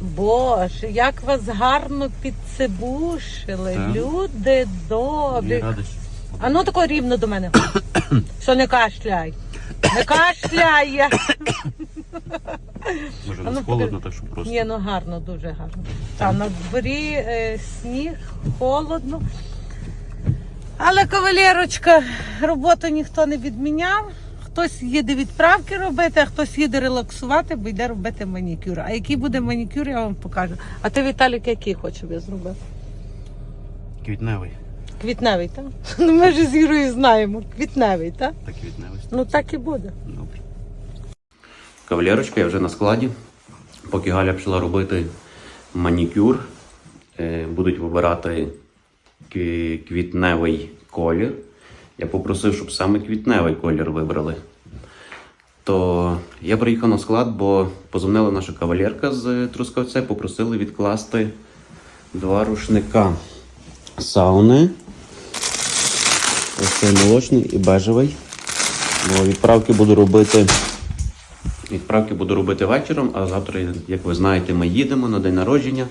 Боже, як вас гарно підцебушили, Так. люди Я добрі. радий, що А ну тако рівно до мене. Що не кашляй. Не кашляй. я. може не ну, холодно, так що просто. Ні, ну гарно, дуже гарно. Та на дворі е, сніг, холодно. Але кавалерочка, роботу ніхто не відміняв. Хтось їде відправки робити, а хтось їде релаксувати, бо йде робити манікюр. А який буде манікюр, я вам покажу. А ти, Віталік, який хочеш, щоб я зробив? Квітневий. Квітневий, так? Ну ми ж з Ірою знаємо. Квітневий, так? Так квітневий. Ну так і буде. Добре. Кавалерочка, я вже на складі. Поки Галя почала робити манікюр, е, будуть вибирати квітневий колір. Я попросив, щоб саме квітневий колір вибрали. То я приїхав на склад, бо позвонила наша кавалерка з Трускавця, попросили відкласти два рушника сауни. Ось цей молочний і бежевий. Бо відправки буду робити. Відправки буду робити вечором, а завтра, як ви знаєте, ми їдемо на день народження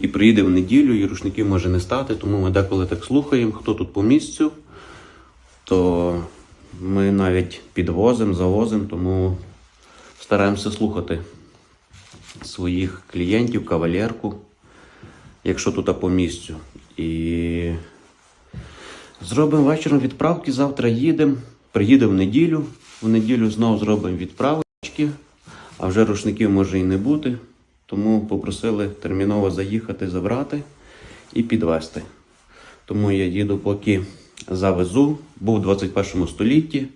і приїде в неділю, і рушників може не стати, тому ми деколи так слухаємо, хто тут по місцю, то ми навіть підвозимо, завозимо, тому стараємося слухати своїх клієнтів, кавалерку, якщо тут по місцю. І Зробимо вечором відправки, завтра їдемо. Приїдемо в неділю. В неділю знову зробимо відправочки, а вже рушників може і не бути. Тому попросили терміново заїхати, забрати і підвезти. Тому я їду, поки завезу. Був у 21 столітті,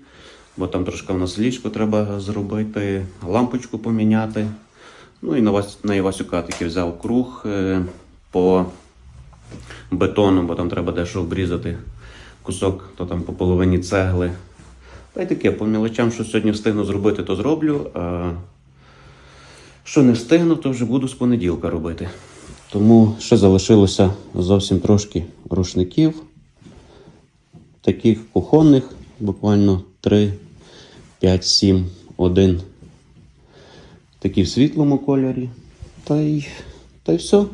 бо там трошки в нас ліжко треба зробити, лампочку поміняти. Ну і на, Вас, Івасюка таки взяв круг е, по бетону, бо там треба дещо обрізати кусок, то там по половині цегли. Та й таке, по мілочам, що сьогодні встигну зробити, то зроблю. А що не встигну, то вже буду з понеділка робити. Тому ще залишилося зовсім трошки рушників, таких кухонних, буквально 3, 5, 7, 1. Такі в світлому кольорі. Та й, та й все.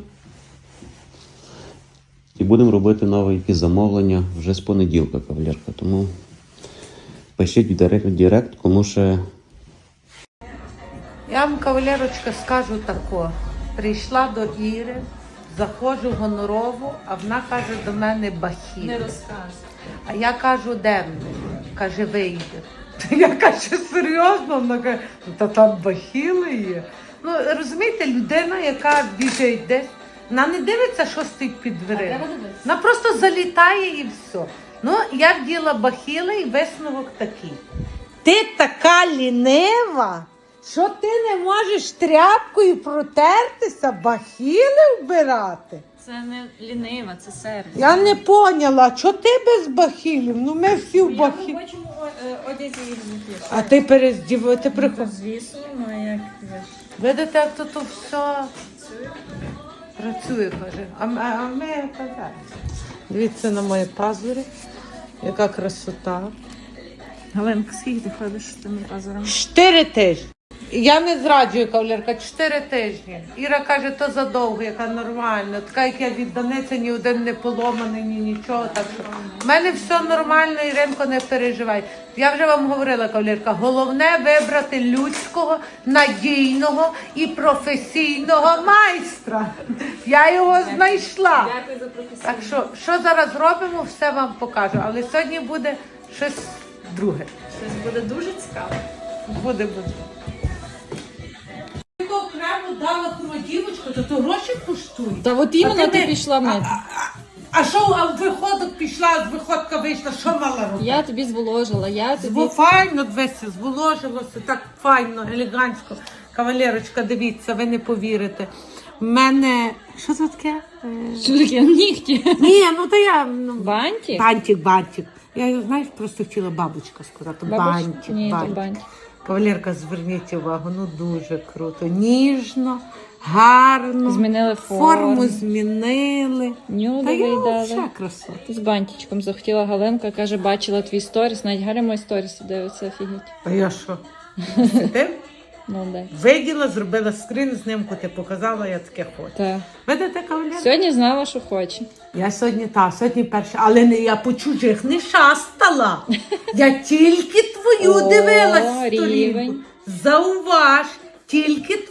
І будемо робити якісь замовлення вже з понеділка, кавалерка. Тому пишіть в директ, директ кому ще Я вам, кавалерочка, скажу тако. Прийшла до Іри, заходжу гонорову, а вона каже до мене бахіл. Не розкажу. А я кажу, де вони? Каже, вийде. Я кажу, серйозно? Вона каже, «Ну, та там бахіли є. Ну, розумієте, людина, яка біжить десь, вона не дивиться, що стоїть під дверима. Вона просто залітає і все. Ну, я вділа бахіли і висновок такий. Ти така лінива, що ти не можеш тряпкою протертися, бахіли вбирати. Це не лінива, це сервіс. Я не поняла, що ти без бахілів? Ну ми всі в Я бахілі. в робочому о- е, одязі. А ти перездів, ти приходиш. Звісно, ну а як ви ж. Видите, як тут все працює, каже. А, м- а ми казали. Дивіться на мої пазурі, яка красота. Галенка, скільки ти ходиш з тими пазурами? Чотири тижні. Я не зраджую кавалерка, чотири тижні. Іра каже, то задовго, яка нормально. Така, як я відданиця, ні один не поломаний, ні нічого. Так що в мене все нормально, Іринко, не переживай. Я вже вам говорила, кавалерка, головне вибрати людського, надійного і професійного майстра. Я його знайшла. Дякую за професію. Так що, що зараз робимо, все вам покажу. Але сьогодні буде щось друге. Щось буде дуже цікаво. Буде, буде. То то гроші коштує. Та от іменно ти пішла А, а що, а в виходок пішла, з виходка вийшла, що мала робити? Я тобі зволожила, я Бо файно двесі, зволожилося, так файно, елегантсько. Кавалерочка, дивіться, ви не повірите. В мене. Що це таке? Що таке? Нігті. Ні, ну то я. Ну, Банті? Бантик, бантик. Я знаєш, просто хотіла бабочка сказати. Бантик, Ні, то бантик. бантик. Кавалерка, зверніть увагу, ну дуже круто. Ніжно, гарно. Змінили форму. форму. змінили. Та Нюдовий я дали. все красота. З бантичком захотіла Галенка, каже, бачила твій сторіс, навіть Галя мої сторіси дивиться, офігеть. А я що? Сидив? Молодець. Виділа, зробила скрін, знімку ти показала, я таке хочу. Так. Видите, кавалер? Сьогодні знала, що хоче. Я сьогодні та, сьогодні перша, але не я по чужих не шастала. Я тільки твою О, дивилась сторінку. рівень. Зауваж, тільки твою,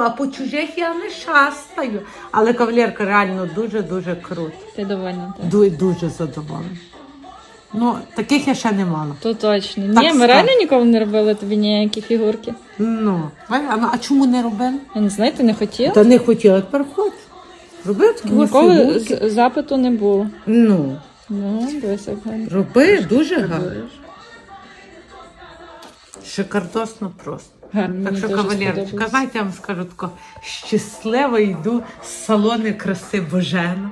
а по чужих я не шастаю. Але кавалерка реально дуже-дуже круто. Ти довольна. Так. Ду- Дуже задоволена. Ну, таких я ще не мала. То точно. Так Ні, ми реально ніколи не робили тобі ніякі фігурки. Ну, а, а- а чому не робили? Я не знаю, ти не хотіла? Та не хотіла, тепер хочу. Роби такі Ніколи фігурки. з- запиту не було. Ну, Ну, дивися, гарно. роби дуже гарно. Шикардосно просто. Гарно, Так що, кавалерочка, знаєте, я вам скажу тако, щаслива йду з салони краси Божена,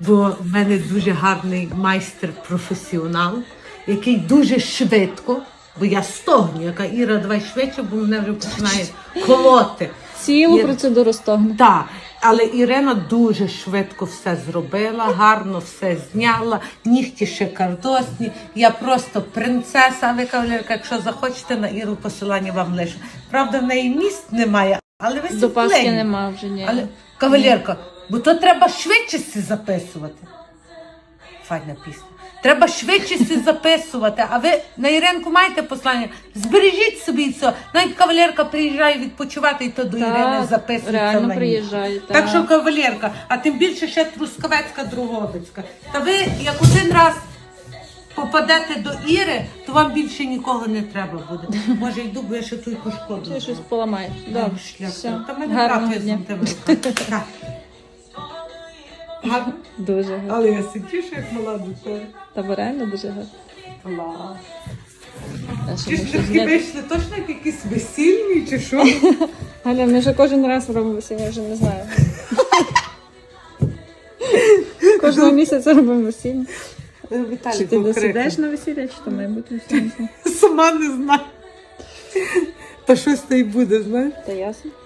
бо в мене дуже гарний майстер-професіонал, який дуже швидко, бо я стогну, яка Іра, давай швидше, бо мене вже починає колоти. Цілу процедуру стогне. Так, але Ірина дуже швидко все зробила, гарно все зняла, нігті шикардосні. Я просто принцеса. Ви кавалерка, якщо захочете на Іру посилання вам лишу. Правда, в неї міст немає, але ви До Пасхи нема вже ні. Але кавалерка, бо то треба швидше записувати. Файна пісня. Треба швидше сі записувати. А ви на Іринку маєте послання? Збережіть собі це. Навіть кавалерка приїжджає відпочивати, і то до Ірини записується. реально на приїжджає. Так що кавалерка, а тим більше ще Трускавецька Другобицька. Та ви як один раз попадете до Іри, то вам більше нікого не треба буде. Може, йду, бо я ще тут пошкоду. Ти щось поламаєш. Добре. Все. Та мене дня. візьме тебе. Гарно? Дуже гарно. Але я сидішу, як мала дитина. Та бо реально дуже гарно. Клас. Чи ж таки вийшли точно як якісь весільні, чи що? Галя, ми вже кожен раз робимо весілля, я вже не знаю. Кожного місяця робимо весілля. Чи Віталій ти досидеш на весілля, чи то має бути весілля? Сама не знаю. Та щось та й буде, знаєш? Та ясно.